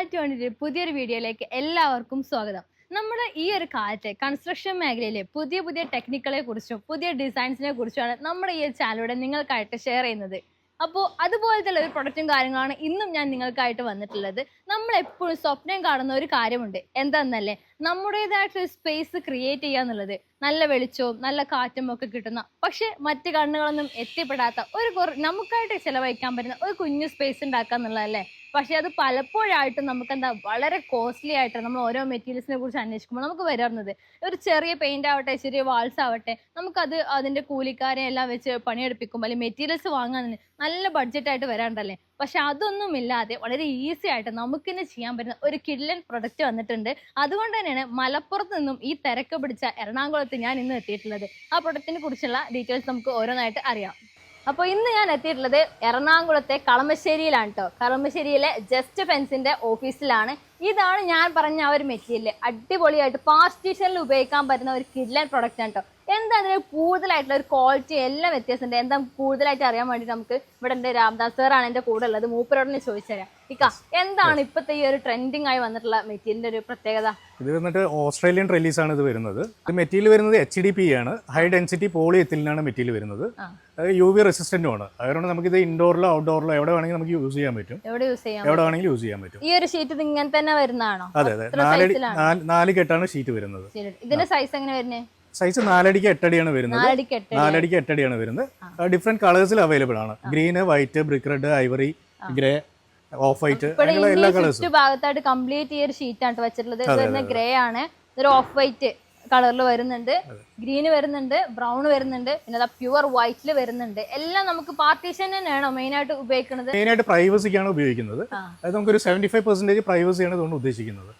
Reality പുതിയൊരു വീഡിയോയിലേക്ക് എല്ലാവർക്കും സ്വാഗതം. നമ്മുടെ ഈ ഒരു കാലത്തെ കൺസ്ട്രക്ഷൻ മേഖലയിലെ പുതിയ പുതിയ ടെക്നിക്കുകളെ കുറിച്ചും പുതിയ ഡിസൈൻസിനെ കുറിച്ചുമാണ് നമ്മുടെ ഈ ചാനലിലൂടെ നിങ്ങൾക്കായിട്ട് ഷെയർ ചെയ്യുന്നത്. അപ്പോൾ അതുപോലത്തെ ഒരു പ്രൊഡക്റ്റും കാര്യങ്ങളാണ് ഇന്നും ഞാൻ നിങ്ങൾക്കായിട്ട് വന്നിട്ടുള്ളത്. നമ്മൾ എപ്പോഴും സ്വപ്നം കാണുന്ന ഒരു കാര്യമുണ്ട്. എന്താണെന്നല്ലേ നമ്മുടേതായിട്ടൊരു സ്പേസ് ക്രിയേറ്റ് ചെയ്യുക എന്നുള്ളത്. നല്ല വെളിച്ചവും നല്ല കാറ്റും ഒക്കെ കിട്ടുന്ന പക്ഷെ മറ്റ് കണ്ണുകളൊന്നും എത്തിപ്പെടാത്ത ഒരു കുറ നമുക്കായിട്ട് ചിലവഴിക്കാൻ പറ്റുന്ന ഒരു കുഞ്ഞു സ്പേസ് ഉണ്ടാക്കുക എന്നുള്ളതല്ലേ? പക്ഷെ അത് പലപ്പോഴായിട്ടും നമുക്ക് എന്താ വളരെ കോസ്റ്റ്ലി ആയിട്ട് നമ്മൾ ഓരോ മെറ്റീരിയൽസിനെ കുറിച്ച് അന്വേഷിക്കുമ്പോൾ നമുക്ക് വരുന്നത് ഒരു ചെറിയ പെയിന്റ് ആവട്ടെ ചെറിയ വാൾസ് ആവട്ടെ നമുക്കത് അതിന്റെ കൂലിക്കാരെ എല്ലാം വെച്ച് പണിയെടുപ്പിക്കും അല്ലെങ്കിൽ മെറ്റീരിയൽസ് വാങ്ങാൻ നല്ല ബഡ്ജറ്റ് ആയിട്ട് വരാണ്ടല്ലേ പക്ഷെ അതൊന്നും ഇല്ലാതെ വളരെ ഈസി ആയിട്ട് നമുക്ക് തന്നെ ചെയ്യാൻ പറ്റുന്ന ഒരു കിഡ്ലൻ പ്രൊഡക്റ്റ് വന്നിട്ടുണ്ട്. അതുകൊണ്ട് തന്നെയാണ് മലപ്പുറത്ത് നിന്നും ഈ തിരക്ക് പിടിച്ച എറണാകുളത്ത് ഞാൻ ഇന്ന് എത്തിയിട്ടുള്ളത്. ആ പ്രൊഡക്റ്റിനെ കുറിച്ചുള്ള ഡീറ്റെയിൽസ് നമുക്ക് ഓരോന്നായിട്ട് അറിയാം. അപ്പോൾ ഇന്ന് ഞാൻ എത്തിയിട്ടുള്ളത് എറണാകുളത്തെ കളമശ്ശേരിയിലാണ് കേട്ടോ കളമശ്ശേരിയിലെ ജസ്റ്റ് ഫെൻസിന്റെ ഓഫീസിലാണ് ഇതാണ് ഞാൻ പറഞ്ഞ ആ ഒരു മെറ്റീരിയൽ. അടിപൊളിയായിട്ട് പാസ്റ്റീഷനിൽ ഉപയോഗിക്കാൻ പറ്റുന്ന ഒരു കിഡ്ലൻ പ്രൊഡക്റ്റ് ആണ് കേട്ടോ എന്താ അതിന് കൂടുതലായിട്ടുള്ള ഒരു ക്വാളിറ്റി എല്ലാം വ്യത്യാസമുണ്ട്. എന്താ കൂടുതലായിട്ട് അറിയാൻ വേണ്ടി നമുക്ക് ഇവിടെ എന്റെ രാംദാസ് സാറാണ് എന്റെ കൂടെ ഉള്ളത്. മൂപ്പരോടിനെ ചോദിച്ചുതരാം. ഇക്ക എന്താണ് ഇപ്പോഴത്തെ ഈ ഒരു ട്രെൻഡിങ് ആയി വന്നിട്ടുള്ള മെറ്റീരിയലിന്റെ ഒരു പ്രത്യേകത? ഇത് വന്നിട്ട് ഓസ്ട്രേലിയൻ റിലീസ് ആണ് ഇത് വരുന്നത്. ഇത് മെറ്റീരിയൽ വരുന്നത് എച്ച് ഡി പി ആണ്. ഹൈ ഡെൻസിറ്റി പോളി എത്തിലിനാണ് മെറ്റീരിയൽ വരുന്നത്. യു വി റെസിസ്റ്റന്റും ആണ് അതുകൊണ്ട് നമുക്ക് ഇത് ഇൻഡോറിലോ ഔട്ട്ഡോറിലോ എവിടെ വേണമെങ്കിലും നമുക്ക് യൂസ് ചെയ്യാൻ പറ്റും. എവിടെ യൂസ് ചെയ്യാം എവിടെ വേണമെങ്കിലും യൂസ് ചെയ്യാൻ പറ്റും. ഈ ഒരു ഷീറ്റ് ഇത് ഇങ്ങനെ തന്നെ വരുന്നതാണോ? അതെ അതെ. നാലടി നാല് കെട്ടാണ് ഷീറ്റ് വരുന്നത്. ഇതിന്റെ സൈസ് എങ്ങനെ വരുന്നത് സൈസ് നാലടിക്ക് എട്ടടിയാണ് വരുന്നത്. നാലടിക്ക് എട്ടടിയാണ് വരുന്നത്. ഡിഫറെന്റ് കളേഴ്സിൽ അവൈലബിൾ ആണ്. Green white brick red ivory grey off white എല്ലാ കളേഴ്സും ഭാഗത്തായിട്ട് കംപ്ലീറ്റ് ഈ ഒരു ഷീറ്റ് ആണ് വെച്ചിട്ടുള്ളത്. വരുന്ന ഗ്രേ ആണ്. ഇതൊരു ഓഫ് വൈറ്റ് കളറിൽ വരുന്നുണ്ട്. ഗ്രീന് വരുന്നുണ്ട് ബ്രൗൺ വരുന്നുണ്ട് പിന്നെ അതാ പ്യുവർ വൈറ്റിൽ വരുന്നുണ്ട്. എല്ലാം നമുക്ക് പാർട്ടീഷൻ തന്നെയാണോ മെയിൻ ആയിട്ട് ഉപയോഗിക്കുന്നത് മെയിനായിട്ട് പ്രൈവസിക്കാണ് ഉപയോഗിക്കുന്നത്. അതായത് അതായത് നമുക്കൊരു സെവന്റി ഫൈവ് പെർസെന്റേജ് പ്രൈവസിയാണ് ഇതുകൊണ്ട് ഉദ്ദേശിക്കുന്നത്.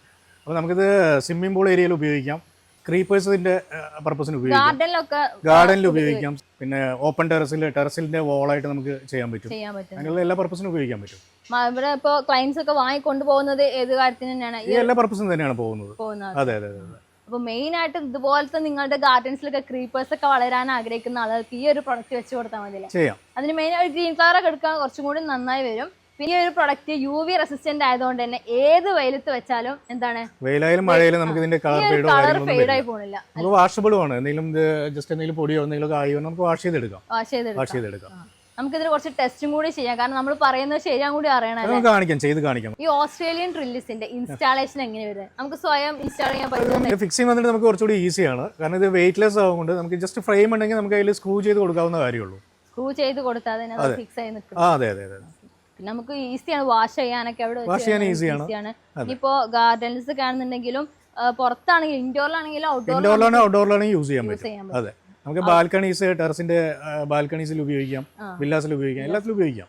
അപ്പോൾ നമുക്കിത് സ്വിമ്മിംഗ് പൂൾ ഏരിയയിൽ ഉപയോഗിക്കാം. ക്രീപ്പേഴ്സിന്റെ പർപ്പസിന് ഉപയോഗിക്കാം. ഗാർഡനിലൊക്കെ ഗാർഡനിൽ ഉപയോഗിക്കാം. പിന്നെ ഓപ്പൺ ടെറസിൽ ടെറസിന്റെ വോളായിട്ട് നമുക്ക് ചെയ്യാൻ പറ്റും. ചെയ്യാൻ പറ്റും. അങ്ങനെയുള്ള എല്ലാ പർപ്പസിനും ഉപയോഗിക്കാൻ പറ്റും. മ- ഇവിടെ ഇപ്പൊ ക്ലയൻസ് ഒക്കെ വാങ്ങിക്കൊണ്ട് പോകുന്നത് ഏത് കാര്യത്തിന് തന്നെയാണ്? ഈ എല്ലാ പർപ്പസിനും തന്നെയാണ് പോകുന്നത്. പോകുന്നത്. അതെ അതെ അതെ അതെ. അപ്പൊ മെയിൻ ആയിട്ട് ഇതുപോലത്തെ നിങ്ങളുടെ ഗാർഡൻസിലൊക്കെ ക്രീപ്പേഴ്സ് ഒക്കെ വളരാൻ ആഗ്രഹിക്കുന്ന ആളുകൾക്ക് ഈ ഒരു പ്രൊഡക്റ്റ് വെച്ച് കൊടുത്താൽ മതി ചെയ്യാം. അതിന് മെയിൻ ഒരു ഗ്രീൻ കളർ ഒക്കെ എടുക്കാൻ കുറച്ചും കൂടി നന്നായി വരും. പിന്നെ ഈ ഒരു പ്രൊഡക്റ്റ് യു വി റെസിസ്റ്റന്റ് ആയതുകൊണ്ട് തന്നെ ഏത് വെയിലത്ത് വെച്ചാലും എന്താണ്? വെയിലായാലും മഴയിലും നമുക്ക് ഇതിന്റെ കളർ ഫേഡ് ഫെയ്ഡോ ആയി പോണില്ല. നമുക്ക് വാഷബിളും ആണ് എന്തെങ്കിലും ജസ്റ്റ് എന്തെങ്കിലും പൊടിയോ എന്തെങ്കിലും നമുക്ക് വാഷ് ചെയ്തെടുക്കാം. വാഷ് ചെയ്തെടുക്കാം. നമുക്കിതിന് കുറച്ച് ടെസ്റ്റും കൂടി ചെയ്യാം. കാരണം നമ്മൾ പറയുന്നത് ശരിയാൻ കൂടി അറിയണം കാണിക്കാം. ചെയ്ത് കാണിക്കാം. ഈ ഓസ്ട്രേലിയൻ ഡ്രില്ലിസിന്റെ ഇൻസ്റ്റാളേഷൻ എങ്ങനെ വരുന്നത് നമുക്ക് സ്വയം ഇൻസ്റ്റാൾ ചെയ്യാൻ പറ്റും ഫിക്സിങ് വന്നിട്ട് നമുക്ക് കുറച്ചുകൂടി ഈസിയാണ് കാരണം ഇത് വെയിറ്റ്ലെസ് ആവുകൊണ്ട് നമുക്ക് ജസ്റ്റ് ഫ്രെയിം ഉണ്ടെങ്കിൽ നമുക്ക് അതിൽ സ്ക്രൂ ചെയ്ത് കൊടുക്കാവുന്ന കാര്യമുള്ളൂ സ്ക്രൂ ചെയ്ത് കൊടുത്താൽ തന്നെ ഫിക്സ് ആയി നിൽക്കും. അതെ അതെ അതെ. പിന്നെ നമുക്ക് ഈസിയാണ് വാഷ് ചെയ്യാനൊക്കെ അവിടെ വാഷ് ചെയ്യാൻ. ഈസിയാണ് ഇപ്പോ ഗാർഡൻസ് കാണുന്നുണ്ടെങ്കിലും പുറത്താണെങ്കിലും ഇൻഡോറിലാണെങ്കിലും ഇൻഡോറിലാണെങ്കിൽ ഔട്ട്ഡോറിലാണെങ്കിൽ യൂസ് ചെയ്യാൻ പറ്റും. അതെ. നമുക്ക് ബാൽക്കണീസ് ടെറസിന്റെ ബാൽക്കണീസിൽ ഉപയോഗിക്കാം. വില്ലാസിൽ ഉപയോഗിക്കാം. എല്ലാത്തിലും ഉപയോഗിക്കാം.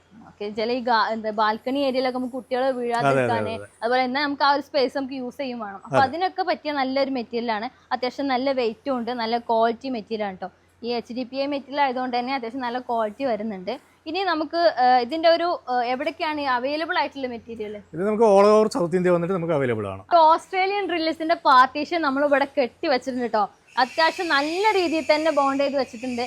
ചില ഈ എന്താ ബാൽക്കണി ഏരിയയിലൊക്കെ നമുക്ക് കുട്ടികൾ വീഴാതിരിക്കാന് അതുപോലെ തന്നെ നമുക്ക് ആ ഒരു സ്പേസ് നമുക്ക് യൂസ് ചെയ്യും വേണം. അപ്പൊ അതിനൊക്കെ പറ്റിയ നല്ലൊരു മെറ്റീരിയലാണ് അത്യാവശ്യം നല്ല വെയിറ്റും ഉണ്ട്. നല്ല ക്വാളിറ്റി മെറ്റീരിയൽ ആണ് കേട്ടോ ഈ H D P I material ആയതുകൊണ്ട് തന്നെ അത്യാവശ്യം നല്ല ക്വാളിറ്റി വരുന്നുണ്ട്. ഇനി നമുക്ക് ഇതിന്റെ ഒരു എവിടെയാണ് എവിടേക്കാണ് അവൈലബിൾ ആയിട്ടുള്ള മെറ്റീരിയൽ ഇത് നമുക്ക് ഓൾ ഓവർ സൗത്ത് ഇന്ത്യ വന്നിട്ട് നമുക്ക് അവൈലബിൾ ആണ്. ഓസ്ട്രേലിയൻ ഡ്രില്ലിസിന്റെ പാർട്ടീഷൻ നമ്മൾ ഇവിടെ കെട്ടി വെച്ചിട്ടുണ്ട് കേട്ടോ അത്യാവശ്യം നല്ല രീതിയിൽ തന്നെ ബോണ്ട് ചെയ്ത് വെച്ചിട്ടുണ്ട്.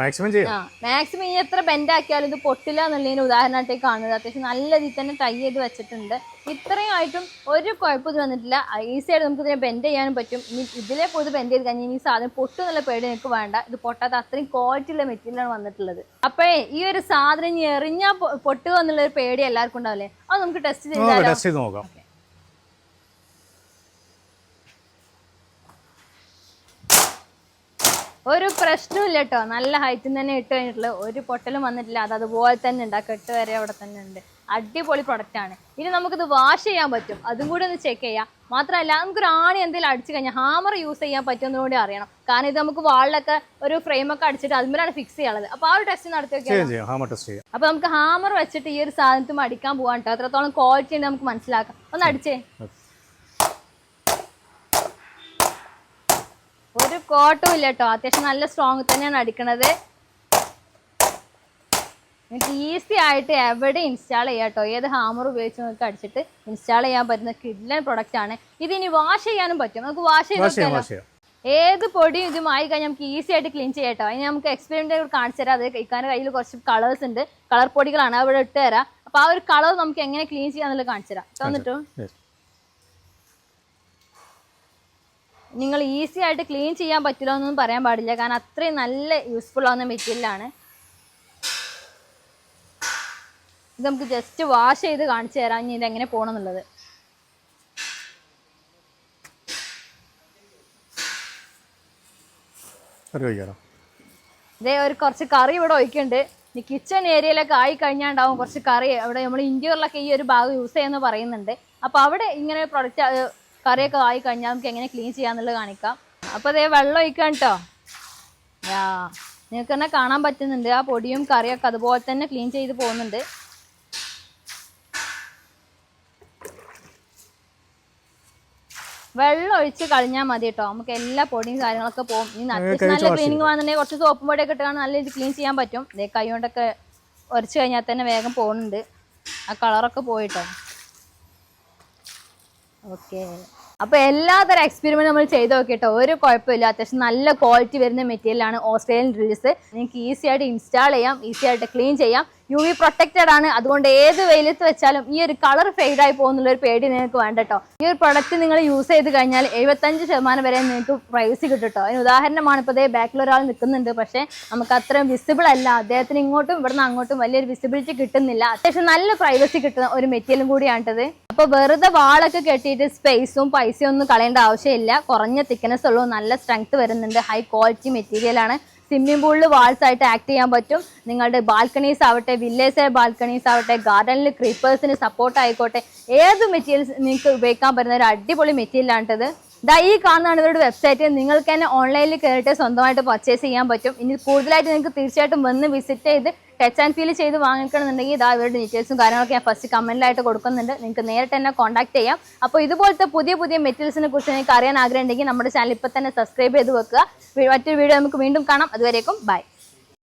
മാക്സിമം ഇനി എത്ര ബെൻഡ് ആക്കിയാലും ഇത് പൊട്ടില്ല എന്നുള്ളതിന് ഉദാഹരണമായിട്ട് കാണുന്നത്. അത്യാവശ്യം നല്ല രീതിയിൽ തന്നെ ടൈ ചെയ്ത് വെച്ചിട്ടുണ്ട്. ഇത്രയും ആയിട്ടും ഒരു കുഴപ്പം ഇത് വന്നിട്ടില്ല ഈസി ആയിട്ട് നമുക്ക് ഇതിനെ ബെൻഡ് ചെയ്യാനും പറ്റും. ഇനി ഇതിലെ പോയി ബെൻഡ് ചെയ്ത് കഴിഞ്ഞാൽ ഈ സാധനം പൊട്ടും എന്നുള്ള പേടി നിങ്ങൾക്ക് വേണ്ട. ഇത് പൊട്ടാത്ത അത്രയും ക്വാളിറ്റി ഉള്ള മെറ്റീരിയലാണ് വന്നിട്ടുള്ളത്. അപ്പോഴേ ഈ ഒരു സാധനം ഇനി എറിഞ്ഞാൽ പൊട്ടുക എന്നുള്ള ഒരു പേടി എല്ലാവർക്കും ഉണ്ടാവില്ലേ? അത് നമുക്ക് ടെസ്റ്റ് ചെയ്യാം ടെസ്റ്റ് ചെയ്ത് നോക്കാം. ഒരു പ്രശ്നമില്ല കേട്ടോ നല്ല ഹൈറ്റിൽ തന്നെ ഇട്ട് കഴിഞ്ഞിട്ടുള്ള ഒരു പൊട്ടലും വന്നിട്ടില്ല. അത് അതുപോലെ തന്നെ ഉണ്ട് ആ കെട്ട് വരെ അവിടെ തന്നെ ഉണ്ട്. അടിപൊളി പ്രൊഡക്റ്റ് ആണ്. ഇനി നമുക്കിത് വാഷ് ചെയ്യാൻ പറ്റും. അതും കൂടി ഒന്ന് ചെക്ക് ചെയ്യാം. മാത്രമല്ല നമുക്കൊരു ആണി എന്തെങ്കിലും അടിച്ചു കഴിഞ്ഞാൽ ഹാമർ യൂസ് ചെയ്യാൻ പറ്റുമെന്നും കൂടി അറിയണം. കാരണം ഇത് നമുക്ക് വാളിലൊക്കെ ഒരു ഫ്രെയിമൊക്കെ അടിച്ചിട്ട് അതിന്മേലാണ് ഫിക്സ് ചെയ്യാനുള്ളത്. അപ്പോൾ ആ ഒരു ടെസ്റ്റ് നടത്തി അപ്പോൾ നമുക്ക് ഹാമർ വെച്ചിട്ട് ഈ ഒരു സാധനത്തും അടിക്കാൻ പോകാൻ കേട്ടോ എത്രത്തോളം ക്വാളിറ്റി ഉണ്ട് നമുക്ക് മനസ്സിലാക്കാം. ഒന്ന് അടിച്ചേ ഒരു കോട്ടും ഇല്ല കേട്ടോ അത്യാവശ്യം നല്ല സ്ട്രോങ് തന്നെയാണ് അടിക്കണത്. നിങ്ങൾക്ക് ഈസി ആയിട്ട് എവിടെ ഇൻസ്റ്റാൾ ചെയ്യാം കേട്ടോ ഏത് ഹാമർ ഉപയോഗിച്ച് നിങ്ങൾക്ക് അടിച്ചിട്ട് ഇൻസ്റ്റാൾ ചെയ്യാൻ പറ്റുന്ന കിഡ്ലൻ പ്രൊഡക്റ്റ് ആണ്. ഇത് ഇനി വാഷ് ചെയ്യാനും പറ്റും. നമുക്ക് വാഷ് ചെയ്ത് ഏത് പൊടിയും ഇതുമായി കഴിഞ്ഞാൽ നമുക്ക് ഈസി ആയിട്ട് ക്ലീൻ ചെയ്യാം കേട്ടോ. അതിന് നമുക്ക് എക്സ്പെരിമെന്റ് കാണിച്ചു തരാം. അത് ഇക്കാന്റെ കയ്യിൽ കുറച്ച് കളേഴ്സ് ഉണ്ട്. കളർ പൊടികളാണ്. അവിടെ ഇട്ട് തരാം. അപ്പൊ ആ ഒരു കളർ നമുക്ക് എങ്ങനെ ക്ലീൻ ചെയ്യാന്നുള്ളത് കാണിച്ചു തരാം. തന്നിട്ടോ? നിങ്ങൾ ഈസി ആയിട്ട് ക്ലീൻ ചെയ്യാൻ പറ്റില്ല എന്നൊന്നും പറയാൻ പാടില്ല. കാരണം അത്രയും നല്ല യൂസ്ഫുൾ ആവുന്ന മെറ്റീരിയലാണ് ഇത് നമുക്ക് ജസ്റ്റ് വാഷ് ചെയ്ത് കാണിച്ചു തരാം. ഇനി ഇതെങ്ങനെ പോകണമെന്നുള്ളത് ഇതേ ഒരു കുറച്ച് കറി ഇവിടെ ഒഴിക്കുന്നുണ്ട്. ഇനി കിച്ചൺ ഏരിയയിലൊക്കെ ആയി കഴിഞ്ഞാണ്ടാവും കുറച്ച് കറി. അവിടെ നമ്മൾ ഇന്ത്യയിലൊക്കെ ഈ ഒരു ഭാഗം യൂസ് ചെയ്യുമെന്ന് പറയുന്നുണ്ട്. അപ്പോൾ അവിടെ ഇങ്ങനെ പ്രൊഡക്റ്റ് കറിയൊക്കെ ആയി കഴിഞ്ഞാൽ നമുക്ക് എങ്ങനെ ക്ലീൻ ചെയ്യാന്നുള്ളത് കാണിക്കാം. അപ്പോൾ അതേ വെള്ളം ഒഴിക്കാം കേട്ടോ യാ നിങ്ങൾക്ക് തന്നെ കാണാൻ പറ്റുന്നുണ്ട്. ആ പൊടിയും കറിയൊക്കെ അതുപോലെ തന്നെ ക്ലീൻ ചെയ്ത് പോകുന്നുണ്ട്. വെള്ളം ഒഴിച്ച് കളഞ്ഞാൽ മതി കേട്ടോ നമുക്ക് എല്ലാ പൊടിയും കാര്യങ്ങളൊക്കെ പോകും. ഇനി അത്യാവശ്യം നല്ല ക്ലീനിങ് വന്നിട്ടുണ്ടെങ്കിൽ കുറച്ച് സോപ്പും പൊടിയൊക്കെ ഇട്ടാണ് നല്ല രീതിയിൽ ക്ലീൻ ചെയ്യാൻ പറ്റും. ഇതേ കൈ കൊണ്ടൊക്കെ ഉരച്ച് കഴിഞ്ഞാൽ തന്നെ വേഗം പോകുന്നുണ്ട്. ആ കളറൊക്കെ പോയിട്ടോ ഓക്കെ. അപ്പോൾ എല്ലാതരം എക്സ്പെരിമെന്റ് നമ്മൾ ചെയ്ത് നോക്കിയിട്ടോ ഒരു കുഴപ്പമില്ല. അത്യാവശ്യം നല്ല ക്വാളിറ്റി വരുന്ന മെറ്റീരിയലാണ് ഓസ്ട്രേലിയൻ ഡ്രിൽസ് നിങ്ങൾക്ക് ഈസി ആയിട്ട് ഇൻസ്റ്റാൾ ചെയ്യാം ഈസി ആയിട്ട് ക്ലീൻ ചെയ്യാം. യു വി പ്രൊട്ടക്റ്റഡ് ആണ്. അതുകൊണ്ട് ഏത് വെയിലത്ത് വെച്ചാലും ഈ ഒരു കളർ ഫെയ്ഡ് ആയി പോകുന്നുള്ള ഒരു പേടി നിങ്ങൾക്ക് വേണ്ട കേട്ടോ ഈ ഒരു പ്രൊഡക്റ്റ് നിങ്ങൾ യൂസ് ചെയ്ത് കഴിഞ്ഞാൽ എഴുപത്തഞ്ച് ശതമാനം വരെ നിങ്ങൾക്ക് പ്രൈവസി കിട്ടും കേട്ടോ അതിന് ഉദാഹരണമാണ് ഇപ്പോൾ ഇതേ ബാക്കിൽ ഒരാൾ നിൽക്കുന്നുണ്ട്. പക്ഷേ നമുക്ക് അത്രയും വിസിബിൾ അല്ല. അദ്ദേഹത്തിന് ഇങ്ങോട്ടും ഇവിടുന്ന് അങ്ങോട്ടും വലിയൊരു വിസിബിലിറ്റി കിട്ടുന്നില്ല. അത്യാവശ്യം നല്ല പ്രൈവസി കിട്ടുന്ന ഒരു മെറ്റീരിയലും കൂടിയാണിട്ടത്. അപ്പോൾ വെറുതെ വാളൊക്കെ കെട്ടിയിട്ട് സ്പേസും പൈസയും ഒന്നും കളയേണ്ട ആവശ്യമില്ല. കുറഞ്ഞ തിക്നെസ് ഉള്ളൂ നല്ല സ്ട്രെങ്ത് വരുന്നുണ്ട്. ഹൈ ക്വാളിറ്റി മെറ്റീരിയൽ ആണ്. സ്വിമ്മിംഗ് പൂളിൽ വാൾസ് ആയിട്ട് ആക്ട് ചെയ്യാൻ പറ്റും. നിങ്ങളുടെ ബാൽക്കണീസ് ആവട്ടെ വില്ലേജ് ബാൽക്കണീസ് ആവട്ടെ ഗാർഡനിൽ ക്രീപ്പേഴ്സിന് സപ്പോർട്ട് ആയിക്കോട്ടെ ഏത് മെറ്റീരിയൽസ് നിങ്ങൾക്ക് ഉപയോഗിക്കാൻ പറ്റുന്ന ഒരു അടിപൊളി മെറ്റീരിയലാണിട്ടത് ദാ ഈ കാണുന്നതാണ് ഇവരുടെ വെബ്സൈറ്റ് നിങ്ങൾക്ക് തന്നെ ഓൺലൈനിൽ കയറിയിട്ട് സ്വന്തമായിട്ട് പർച്ചേസ് ചെയ്യാൻ പറ്റും. ഇനി കൂടുതലായിട്ട് നിങ്ങൾക്ക് തീർച്ചയായിട്ടും വന്ന് വിസിറ്റ് ചെയ്ത് ടച്ച് ആൻഡ് ഫീൽ ചെയ്ത് വാങ്ങിക്കണമെന്നുണ്ടെങ്കിൽ ഇതാ ഇവരുടെ ഡീറ്റെയിൽസും കാര്യങ്ങളൊക്കെ ഞാൻ ഫസ്റ്റ് കമന്റിലായിട്ട് കൊടുക്കുന്നുണ്ട്. നിങ്ങൾക്ക് നേരിട്ട് തന്നെ കോൺടാക്ട് ചെയ്യാം. അപ്പോൾ ഇതുപോലത്തെ പുതിയ പുതിയ മെറ്റീരിയൽസിനെ കുറിച്ച് നിങ്ങൾക്ക് അറിയാൻ ആഗ്രഹമുണ്ടെങ്കിൽ നമ്മുടെ ചാനൽ ഇപ്പോൾ തന്നെ സബ്സ്ക്രൈബ് ചെയ്ത് വെക്കുക. മറ്റൊരു വീഡിയോ നമുക്ക് വീണ്ടും കാണാം. അതുവരേക്കും ബൈ